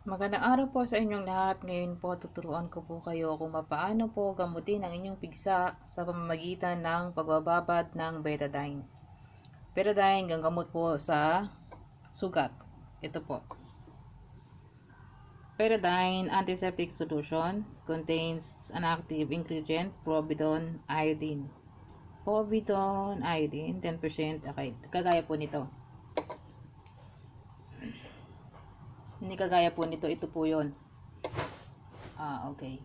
Magandang araw po sa inyong lahat. Ngayon po tuturuan ko po kayo kung paano po gamutin ang inyong pigsa sa pamamagitan ng pagbababad ng betadine. Betadine gagamot po sa sugat. Ito po. Betadine antiseptic solution contains an active ingredient, providone iodine. Providone iodine, 10%. Okay, kagaya po nito. Hindi kagaya po nito, ito po yon. Ah, okay.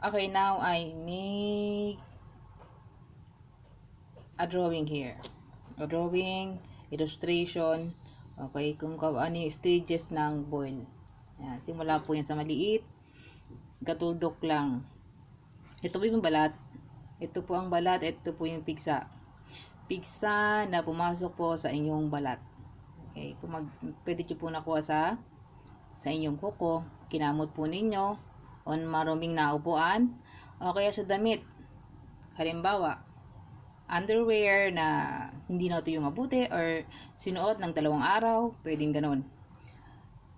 Okay, now I make a drawing here. A drawing, illustration, okay, kung ano yung stages ng boil. Yan, simula po yan sa maliit, gatuldok lang. Ito po yung balat. Ito po ang balat, ito po yung pigsa. Pigsa na pumasok po sa inyong balat. Kung mag, pwede nyo po nakuha sa sa inyong kuko, kinamot po ninyo on maruming naupuan o kaya sa damit. Halimbawa, underwear na hindi na ito yung mabuti or sinuot ng dalawang araw, pwedeng ganon.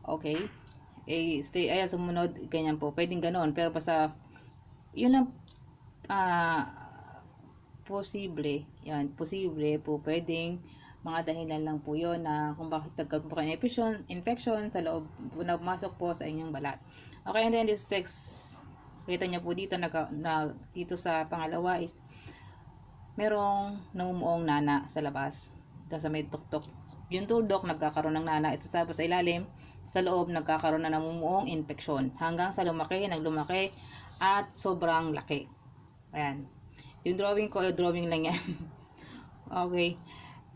Okay? Eh, stay, ayan, sumunod, ganyan po, pwedeng ganon. Pero basta, yun lang, ah, posible, yan, posible po, pwedeng mga dahilan lang po yun na kung bakit nagkaroon po kayo ng infection, infection sa loob na pumasok po sa inyong balat. Okay, and then this text, kita niyo po dito, na, na, dito sa pangalawa is, merong namumuong nana sa labas. Dito sa may tuktok. Yung tuldok, nagkakaroon ng nana. Ito sa ilalim, sa loob, nagkakaroon na namumuong infeksyon. Hanggang sa lumaki, naglumaki, at sobrang laki. Ayan. Yung drawing ko, yung drawing lang yan. okay.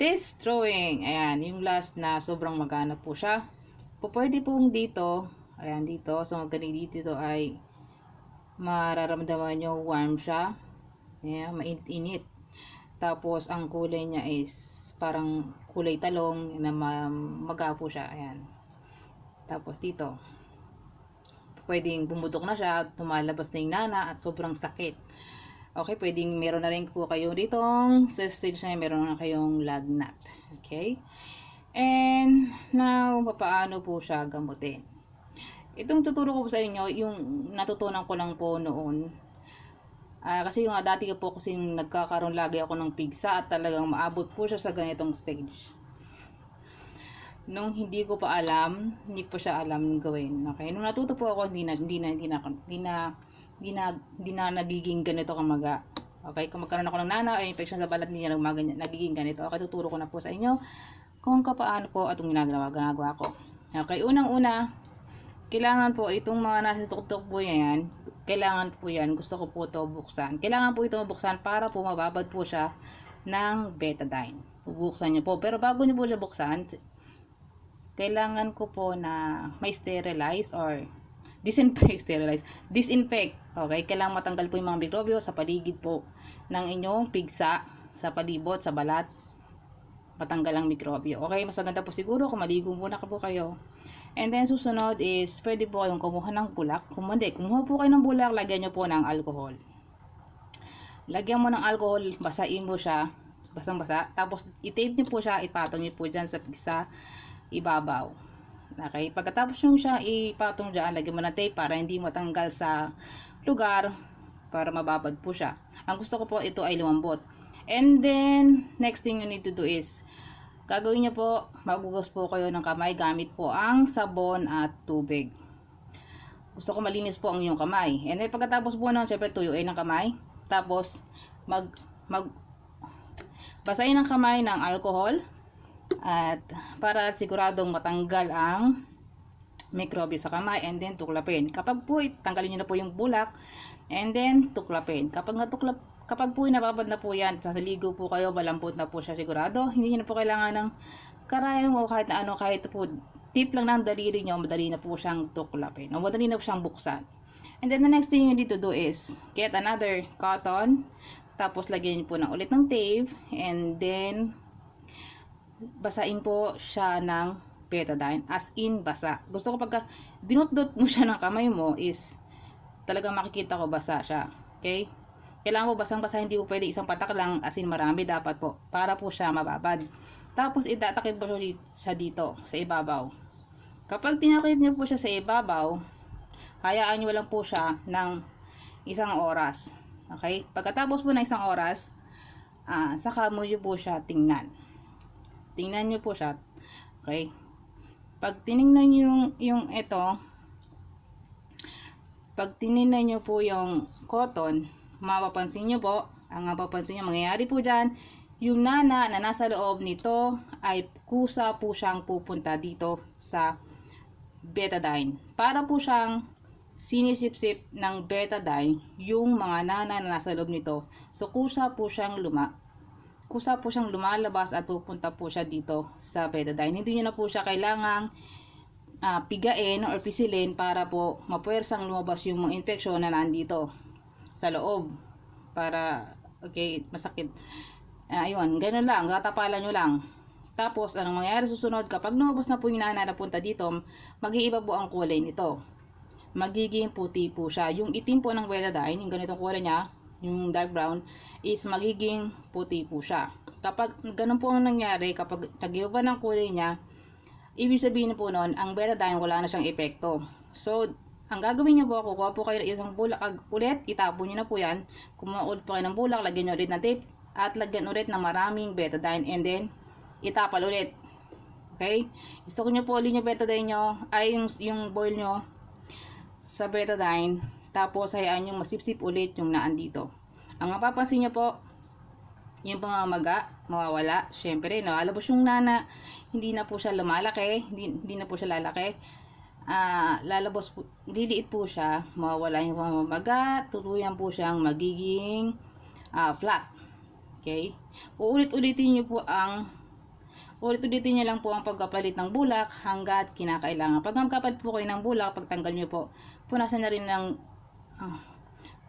This drawing, ayan, yung last na sobrang magana po siya. Po, pwede pong dito, ayan, dito, sa so magaling dito ay mararamdaman nyo warm siya. Ayan, mainit-init. Tapos, ang kulay niya is parang kulay talong na ma- magapo siya. Ayan. Tapos, dito. Pwedeng bumutok na siya, pumalabas na yung nana at sobrang sakit. Okay, pwedeng meron na rin po kayo ditong sa stage na meron na kayong lagnat. Okay? And now, paano po siya gamutin? Itong tuturo ko po sa inyo, yung natutunan ko lang po noon. Ah, kasi yung dati ko po kasi nagkakaroon lagi ako ng pigsa at talagang maabot po siya sa ganitong stage. Nung hindi ko pa alam, hindi ko siya alam gawin. Okay? Nung natuto po ako, hindi na, hindi na, hindi na, hindi na, hindi na, hindi na nagiging ganito kamaga. Okay, kung magkaroon ako ng nana o infection sa balat, hindi na nagmaganyan, nagiging ganito. Okay, tuturo ko na po sa inyo kung kapaano po atong ginagawa, ginagawa ko. Okay, unang-una, kailangan po itong mga nasa tuktok po yan, kailangan po yan, gusto ko po ito buksan. Kailangan po ito buksan para po mababad po siya ng betadine. Bubuksan niyo po. Pero bago niyo po siya buksan, kailangan ko po na may sterilize or disinfect, sterilize, disinfect. Okay, kailangan matanggal po yung mga mikrobyo sa paligid po ng inyong pigsa, sa palibot, sa balat. Matanggal ang mikrobyo. Okay, mas maganda po siguro kung maligo muna ka po kayo. And then susunod is, pwede po kayong kumuha ng bulak. Kung hindi, kumuha po kayo ng bulak, lagyan nyo po ng alcohol. Lagyan mo ng alcohol, basain mo siya, basang-basa. Tapos, i-tape nyo po siya, ipatong nyo po dyan sa pigsa, ibabaw. Okay, pagkatapos nyo siya ipatong dyan, lagyan mo ng tape para hindi matanggal sa lugar, para mababad po siya. Ang gusto ko po, ito ay lumambot. And then, next thing you need to do is, gagawin niyo po, magugas po kayo ng kamay gamit po ang sabon at tubig. Gusto ko malinis po ang inyong kamay. And then, pagkatapos po nun, syempre tuyuin ang kamay. Tapos, mag, mag, basahin ang kamay ng alcohol. At, para siguradong matanggal ang mikrobyo sa kamay and then tuklapin. Kapag po, tanggalin niyo na po yung bulak and then tuklapin. Kapag natuklap, kapag po nababad na po yan, sasaligo po kayo, malambot na po siya sigurado. Hindi niyo na po kailangan ng karayong o kahit ano, kahit po tip lang ng daliri niyo, madali na po siyang tuklapin. O madali na po siyang buksan. And then the next thing you need to do is get another cotton. Tapos lagyan niyo po ng ulit ng tape and then basain po siya ng betadine as in basa. Gusto ko pagka dinutdot mo siya ng kamay mo is talagang makikita ko basa siya. Okay? Kailangan po basang-basa, hindi po pwede isang patak lang as in marami dapat po para po siya mababad. Tapos itatakip po siya dito sa ibabaw. Kapag tinakip niyo po siya sa ibabaw, hayaan niyo lang po siya ng isang oras. Okay? Pagkatapos po ng isang oras, ah, saka mo niyo po siya tingnan. Tingnan niyo po siya. Okay? Pag tiningnan niyo yung, yung ito, pag tiningnan niyo po yung cotton, mapapansin niyo po, ang mapapansin niyo, mangyayari po dyan, yung nana na nasa loob nito ay kusa po siyang pupunta dito sa betadine. Para po siyang sinisipsip ng betadine yung mga nana na nasa loob nito. So kusa po siyang luma kusa po siyang lumalabas at pupunta po siya dito sa betadine. Hindi niyo na po siya kailangang ah, pigain or pisilin para po mapuwersang lumabas yung mga infeksyon na nandito sa loob para okay masakit. Ah, ayun ganun lang gatapalan nyo lang. Tapos anong mangyayari susunod? Kapag lumabas na po yung nana na punta dito mag-iiba po ang kulay nito. Magiging puti po siya. Yung itim po ng betadine yung ganitong kulay niya yung dark brown is magiging puti po siya kapag ganun po ang nangyari kapag nag-iba ng kulay niya ibig sabihin po noon, ang betadine wala na siyang epekto. So, ang gagawin niyo po, kukuha po kayo ng isang bulak ulit, itapon niyo na po yan. Ulit po kayo ng bulak, lagyan niyo ulit ng tape, at lagyan ulit ng maraming betadine, and then, itapal ulit. Okay? Gusto niyo po ulit yung betadine niyo, ay yung, yung boil niyo sa betadine, tapos hayaan yung masipsip ulit yung naan dito. Ang mapapansin niyo po, yung pamamaga, mawawala. Siyempre, nakalabas yung nana, hindi na po siya lumalaki, hindi, hindi na po siya lalaki. Ah, lalabas po, liliit po siya, mawawala yung pamamaga, tuluyan po siyang magiging ah, flat. Okay? Uulit-ulitin niyo po ang ulit-ulitin niyo lang po ang pagkapalit ng bulak hanggat kinakailangan. Pag magkapalit po kayo ng bulak, pagtanggal niyo po, punasan na rin ng ah,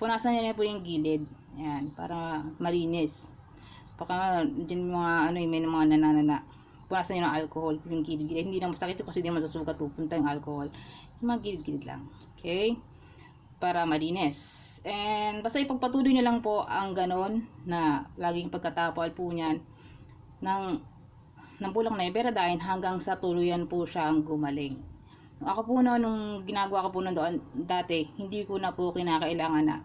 punasan niyo na po yung gilid. Yan, para malinis. Baka dyan mga ano yung may mga nananana. Punasan nyo ng alcohol, yung gilid-gilid. Hindi naman masakit kasi hindi naman susugat pupunta yung alcohol. Yung mga gilid-gilid lang. Okay? Para malinis. And basta ipagpatuloy nyo lang po ang ganon na laging pagkatapal po niyan ng ng bulak na iberadine hanggang sa tuluyan po siyang gumaling. Ako po noon, nung ginagawa ko po noon doon, dati, hindi ko na po kinakailangan na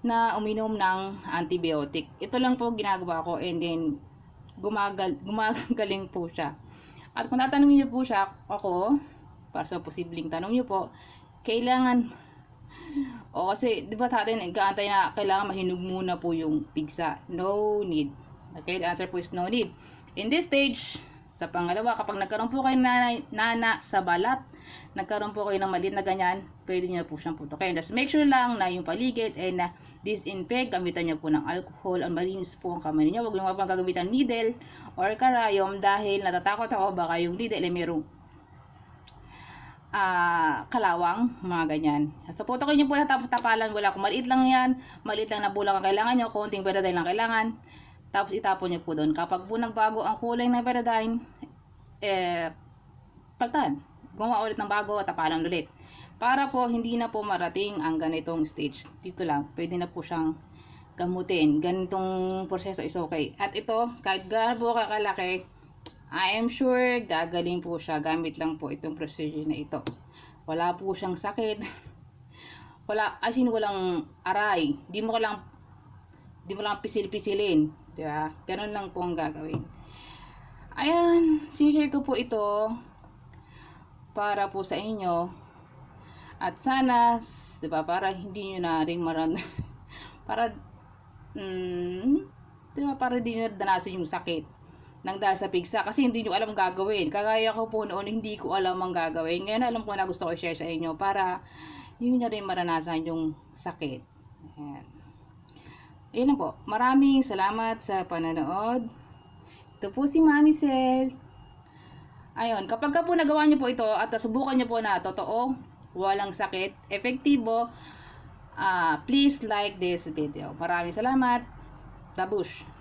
na uminom ng antibiotic. Ito lang po ginagawa ko and then gumagal, gumagaling po siya. At kung tatanungin niyo po siya, ako, para sa posibleng tanong niyo po, kailangan, o kasi, di ba sa atin, nagkaantay na kailangan mahinog muna po yung pigsa. No need. Okay, the answer po is no need. In this stage, sa pangalawa, kapag nagkaroon po kayo ng nana, sa balat, nagkaroon po kayo ng maliit na ganyan, pwede nyo na po siyang putukin. Just make sure lang na yung paligid ay na disinfect, gamitan nyo po ng alcohol, ang malinis po ang kamay ninyo. Huwag nyo mapang gagamitan needle or karayom dahil natatakot ako baka yung needle ay merong ah kalawang, mga ganyan. So, putukin nyo po tapos tapalan, wala kung maliit lang yan, maliit lang na bulak ang kailangan nyo, konting betadine lang kailangan, tapos itapon nyo po doon. Kapag po nagbago ang kulay ng betadine, eh, pagtan. Gumawa ulit ng bago, tapalan ulit. Para po hindi na po marating ang ganitong stage. Dito lang, pwede na po siyang gamutin. Ganitong proseso is okay. At ito, kahit gaano po kakalaki, I am sure gagaling po siya gamit lang po itong procedure na ito. Wala po siyang sakit. Wala, as in walang aray. Di mo lang di mo lang pisil-pisilin. Di ba? Ganun lang po ang gagawin. Ayan, sinishare ko po ito para po sa inyo. At sana, di ba, para hindi nyo na rin maran... para, mm, di ba, para hindi nyo danasin yung sakit ng dahil sa pigsa kasi hindi nyo alam gagawin. Kagaya ko po noon, hindi ko alam ang gagawin. Ngayon alam ko na gusto ko i-share sa inyo para yun na rin maranasan yung sakit. Ayan. Ayun lang po. Maraming salamat sa panonood. Ito po si Mami Sel. Ayun, kapag ka po nagawa niyo po ito at subukan niyo po na totoo, walang sakit, epektibo, ah please like this video. Maraming salamat. Tabush.